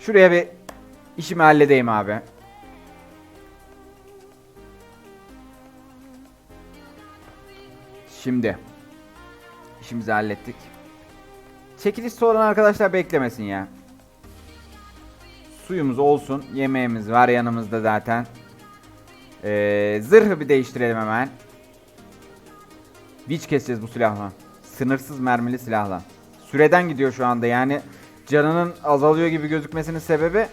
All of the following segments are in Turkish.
Şuraya bir işimi halledeyim abi. Şimdi işimizi hallettik. Çekiliş soran arkadaşlar beklemesin ya. Suyumuz olsun. Yemeğimiz var yanımızda zaten. Ee, zırhı bir değiştirelim hemen. Witch keseceğiz bu silahla. Sınırsız mermili silahla. Süreden gidiyor şu anda yani canının azalıyor gibi gözükmesinin sebebi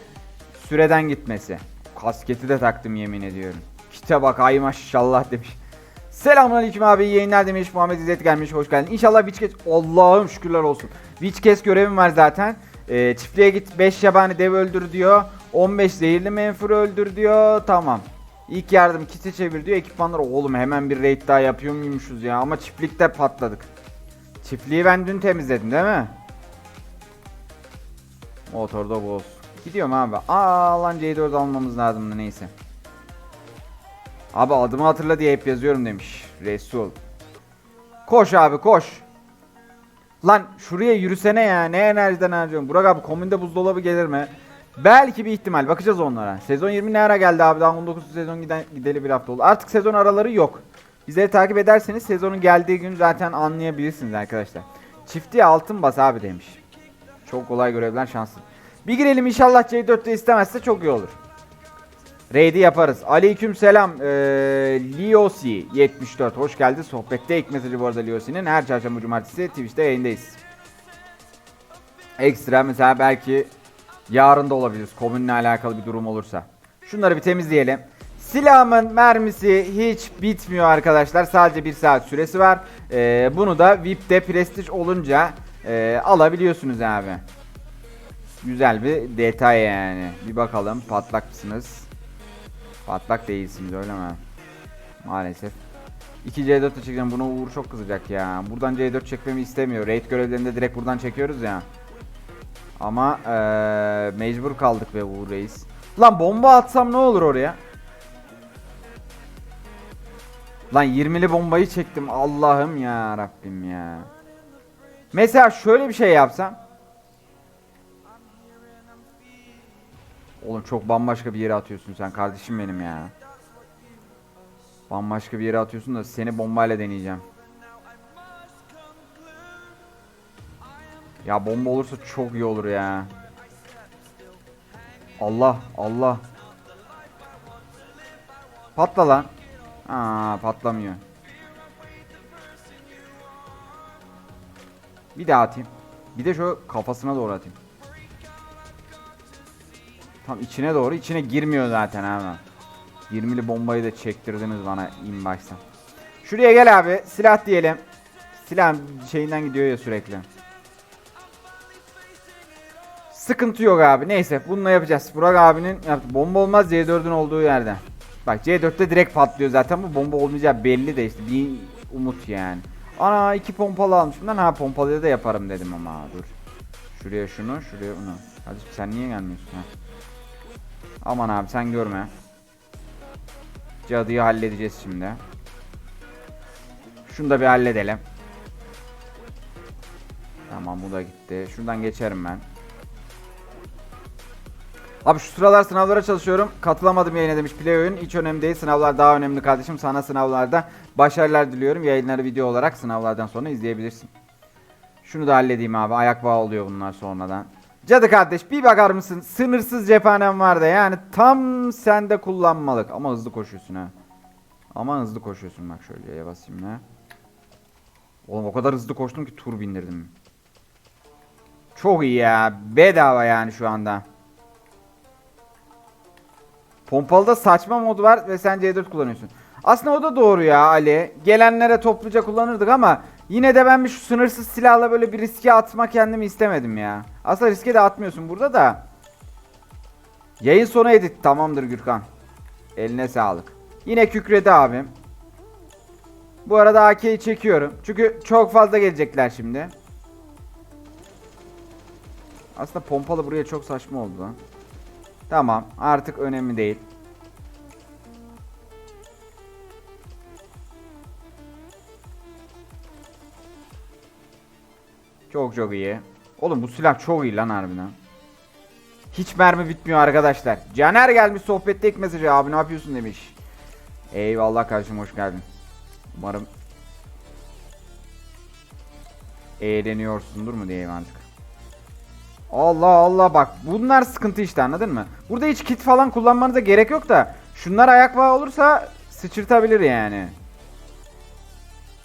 süreden gitmesi. Kasketi de taktım yemin ediyorum. Kite bak ay maşallah demiş. Selamünaleyküm abi yayınlar demiş Muhammed İzzet gelmiş hoş geldin. İnşallah Witch kes Allah'ım şükürler olsun. Witch kes görevim var zaten. Ee, çiftliğe git 5 yabani dev öldür diyor. 15 zehirli menfur öldür diyor. Tamam. İlk yardım kiti çevir diyor. Ekipmanlar oğlum hemen bir raid daha yapıyor muymuşuz ya ama çiftlikte patladık. Çiftliği ben dün temizledim değil mi? Motorda boz. Gidiyorum abi. Aa lan C4 almamız lazım da neyse. Abi adımı hatırla diye hep yazıyorum demiş. Resul. Koş abi koş. Lan şuraya yürüsene ya. Ne enerjiden harcıyorum. Burak abi komünde buzdolabı gelir mi? Belki bir ihtimal. Bakacağız onlara. Sezon 20 ne ara geldi abi? Daha 19 sezon giden, gideli bir hafta oldu. Artık sezon araları yok. Bizleri takip ederseniz sezonun geldiği gün zaten anlayabilirsiniz arkadaşlar. Çiftliğe altın bas abi demiş. Çok kolay görevler şanslı. Bir girelim inşallah C4'te istemezse çok iyi olur. Raid'i yaparız. Aleyküm selam. Ee, Liosi 74. Hoş geldi. Sohbette ilk mesajı bu arada Liosi'nin. Her çarşamba cumartesi Twitch'te yayındayız. Ekstra mesela belki yarın da olabiliriz. Komünle alakalı bir durum olursa. Şunları bir temizleyelim. Silahımın mermisi hiç bitmiyor arkadaşlar. Sadece bir saat süresi var. Ee, bunu da VIP'te prestij olunca e, alabiliyorsunuz abi. Güzel bir detay yani. Bir bakalım patlak mısınız? Patlak değilsiniz öyle mi? Maalesef. 2 C4 de çekeceğim. Buna Uğur çok kızacak ya. Buradan C4 çekmemi istemiyor. Raid görevlerinde direkt buradan çekiyoruz ya. Ama eee, mecbur kaldık be Uğur Reis. Lan bomba atsam ne olur oraya? Lan 20'li bombayı çektim. Allah'ım ya Rabbim ya. Mesela şöyle bir şey yapsam. Oğlum çok bambaşka bir yere atıyorsun sen kardeşim benim ya. Bambaşka bir yere atıyorsun da seni bombayla deneyeceğim. Ya bomba olursa çok iyi olur ya. Allah Allah. Patla lan. Aa patlamıyor. Bir daha atayım. Bir de şu kafasına doğru atayım. Tam içine doğru. içine girmiyor zaten hemen. 20'li bombayı da çektirdiniz bana in baştan. Şuraya gel abi. Silah diyelim. Silah şeyinden gidiyor ya sürekli. Sıkıntı yok abi. Neyse bununla yapacağız. Burak abinin yaptı. Bomba olmaz C4'ün olduğu yerde. Bak C4'te direkt patlıyor zaten. Bu bomba olmayacağı belli de işte. Bir umut yani. Ana iki pompalı almışım lan. Ha pompalıyı da yaparım dedim ama dur. Şuraya şunu, şuraya bunu. Hadi sen niye gelmiyorsun ha? Aman abi sen görme. Cadıyı halledeceğiz şimdi. Şunu da bir halledelim. Tamam bu da gitti. Şuradan geçerim ben. Abi şu sıralar sınavlara çalışıyorum. Katılamadım yayına demiş Play oyun. Hiç önemli değil. Sınavlar daha önemli kardeşim. Sana sınavlarda başarılar diliyorum. Yayınları video olarak sınavlardan sonra izleyebilirsin. Şunu da halledeyim abi. Ayak bağı oluyor bunlar sonradan. Cadı kardeş bir bakar mısın? Sınırsız cephanem vardı. Yani tam sende kullanmalık. Ama hızlı koşuyorsun ha. Ama hızlı koşuyorsun bak şöyle Y'ye basayım ne? Oğlum o kadar hızlı koştum ki tur bindirdim. Çok iyi ya. Bedava yani şu anda. Pompalıda saçma mod var ve sen C4 kullanıyorsun. Aslında o da doğru ya Ali. Gelenlere topluca kullanırdık ama yine de ben bir şu sınırsız silahla böyle bir riske atma kendimi istemedim ya. Aslında riske de atmıyorsun burada da. Yayın sonu edit tamamdır Gürkan. Eline sağlık. Yine kükredi abim. Bu arada AK'yi çekiyorum. Çünkü çok fazla gelecekler şimdi. Aslında pompalı buraya çok saçma oldu lan. Tamam artık önemli değil. Çok çok iyi. Oğlum bu silah çok iyi lan harbiden. Hiç mermi bitmiyor arkadaşlar. Caner gelmiş sohbette ilk mesajı abi ne yapıyorsun demiş. Eyvallah kardeşim hoş geldin. Umarım eğleniyorsundur mu diyeyim artık. Allah Allah bak bunlar sıkıntı işte anladın mı? Burada hiç kit falan kullanmanıza gerek yok da şunlar ayak bağı olursa sıçırtabilir yani.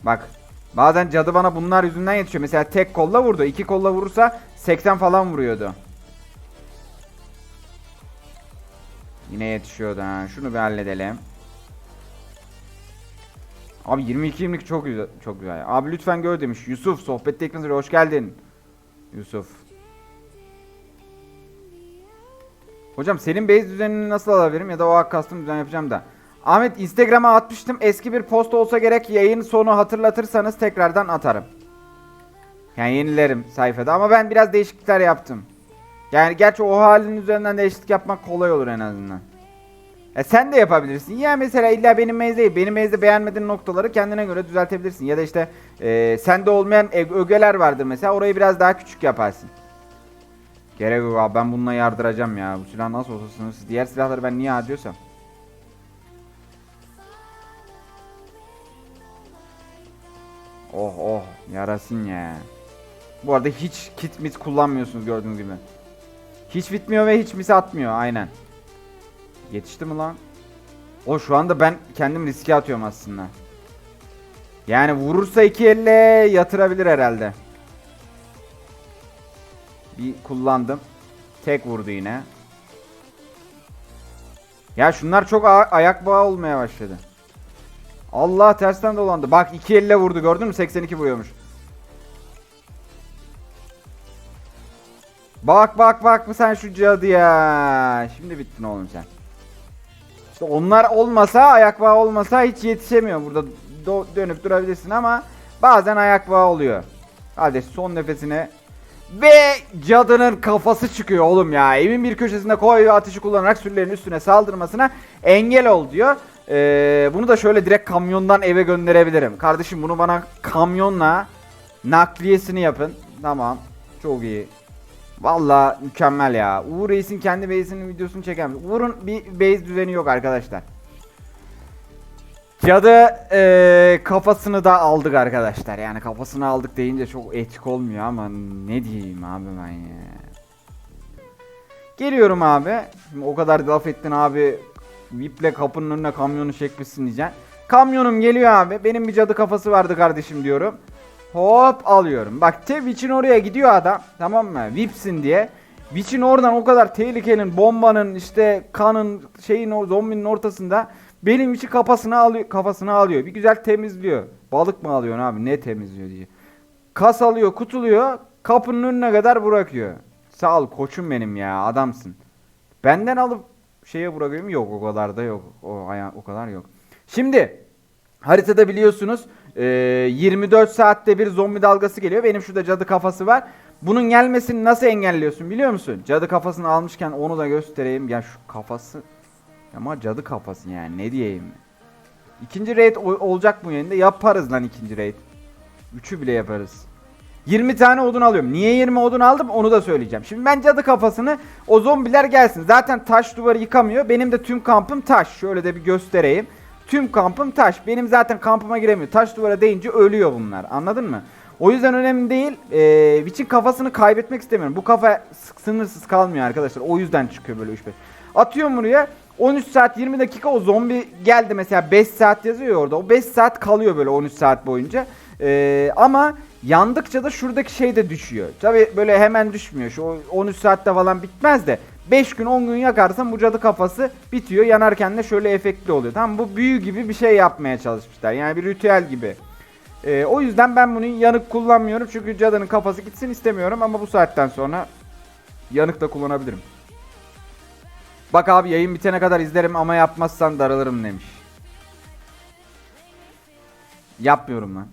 Bak bazen cadı bana bunlar yüzünden yetişiyor. Mesela tek kolla vurdu. iki kolla vurursa 80 falan vuruyordu. Yine yetişiyordu ha. Şunu bir halledelim. Abi 22 22 çok güzel çok güzel. Abi lütfen gör demiş. Yusuf sohbette ekranı hoş geldin. Yusuf. Hocam senin base düzenini nasıl alabilirim ya da o custom düzen yapacağım da. Ahmet Instagram'a atmıştım. Eski bir post olsa gerek yayın sonu hatırlatırsanız tekrardan atarım. Yani yenilerim sayfada ama ben biraz değişiklikler yaptım. Yani gerçi o halin üzerinden değişiklik yapmak kolay olur en azından. E sen de yapabilirsin. Ya mesela illa benim mezdeyi, benim mezde beğenmediğin noktaları kendine göre düzeltebilirsin. Ya da işte e, sende olmayan e- ögeler vardır mesela orayı biraz daha küçük yaparsın. Gerek yok abi ben bununla yardıracağım ya. Bu silah nasıl olsa sınırsız. Diğer silahları ben niye harcıyorsam. Oh oh yarasın ya. Bu arada hiç kit mit kullanmıyorsunuz gördüğünüz gibi. Hiç bitmiyor ve hiç mis atmıyor aynen. Yetişti mi lan? O şu anda ben kendim riske atıyorum aslında. Yani vurursa iki elle yatırabilir herhalde. Bir kullandım. Tek vurdu yine. Ya şunlar çok ayak bağı olmaya başladı. Allah tersten dolandı. Bak iki elle vurdu gördün mü? 82 vuruyormuş. Bak bak bak mı sen şu cadıya. Şimdi bittin oğlum sen. İşte onlar olmasa ayak bağı olmasa hiç yetişemiyor. Burada dönüp durabilirsin ama bazen ayak bağı oluyor. Hadi son nefesine. Ve cadının kafası çıkıyor oğlum ya. Evin bir köşesinde koy ve ateşi kullanarak sürülerin üstüne saldırmasına engel ol diyor. Ee, bunu da şöyle direkt kamyondan eve gönderebilirim. Kardeşim bunu bana kamyonla nakliyesini yapın. Tamam. Çok iyi. Valla mükemmel ya. Uğur Reis'in kendi base'inin videosunu çeken. Uğur'un bir base düzeni yok arkadaşlar. Cadı eee, kafasını da aldık arkadaşlar. Yani kafasını aldık deyince çok etik olmuyor ama ne diyeyim abi ben ya. Geliyorum abi. Şimdi o kadar laf ettin abi. Viple kapının önüne kamyonu çekmişsin diyeceksin. Kamyonum geliyor abi. Benim bir cadı kafası vardı kardeşim diyorum. Hop alıyorum. Bak Twitch'in oraya gidiyor adam. Tamam mı? Vipsin diye. Witch'in oradan o kadar tehlikenin, bombanın, işte kanın, şeyin o zombinin ortasında benim içi kafasını alıyor, kafasını alıyor. Bir güzel temizliyor. Balık mı alıyorsun abi? Ne temizliyor diye. Kas alıyor, kutuluyor. Kapının önüne kadar bırakıyor. Sağ ol koçum benim ya. Adamsın. Benden alıp şeye bırakıyorum. Yok o kadar da yok. O, o kadar yok. Şimdi haritada biliyorsunuz e, 24 saatte bir zombi dalgası geliyor. Benim şurada cadı kafası var. Bunun gelmesini nasıl engelliyorsun biliyor musun? Cadı kafasını almışken onu da göstereyim. Ya şu kafası ama cadı kafası yani ne diyeyim. İkinci raid olacak bu yayında. Yaparız lan ikinci raid. Üçü bile yaparız. 20 tane odun alıyorum. Niye 20 odun aldım onu da söyleyeceğim. Şimdi ben cadı kafasını o zombiler gelsin. Zaten taş duvarı yıkamıyor. Benim de tüm kampım taş. Şöyle de bir göstereyim. Tüm kampım taş. Benim zaten kampıma giremiyor. Taş duvara değince ölüyor bunlar. Anladın mı? O yüzden önemli değil. Ee, Witch'in kafasını kaybetmek istemiyorum. Bu kafa sınırsız kalmıyor arkadaşlar. O yüzden çıkıyor böyle 3-5. Atıyorum buraya. 13 saat 20 dakika o zombi geldi mesela 5 saat yazıyor orada. O 5 saat kalıyor böyle 13 saat boyunca. Ee, ama yandıkça da şuradaki şey de düşüyor. Tabi böyle hemen düşmüyor. Şu 13 saatte falan bitmez de 5 gün 10 gün yakarsan bu cadı kafası bitiyor. Yanarken de şöyle efektli oluyor. Tamam bu büyü gibi bir şey yapmaya çalışmışlar. Yani bir ritüel gibi. Ee, o yüzden ben bunu yanık kullanmıyorum. Çünkü cadının kafası gitsin istemiyorum ama bu saatten sonra yanık da kullanabilirim. Bak abi yayın bitene kadar izlerim ama yapmazsan daralırım demiş. Yapmıyorum lan.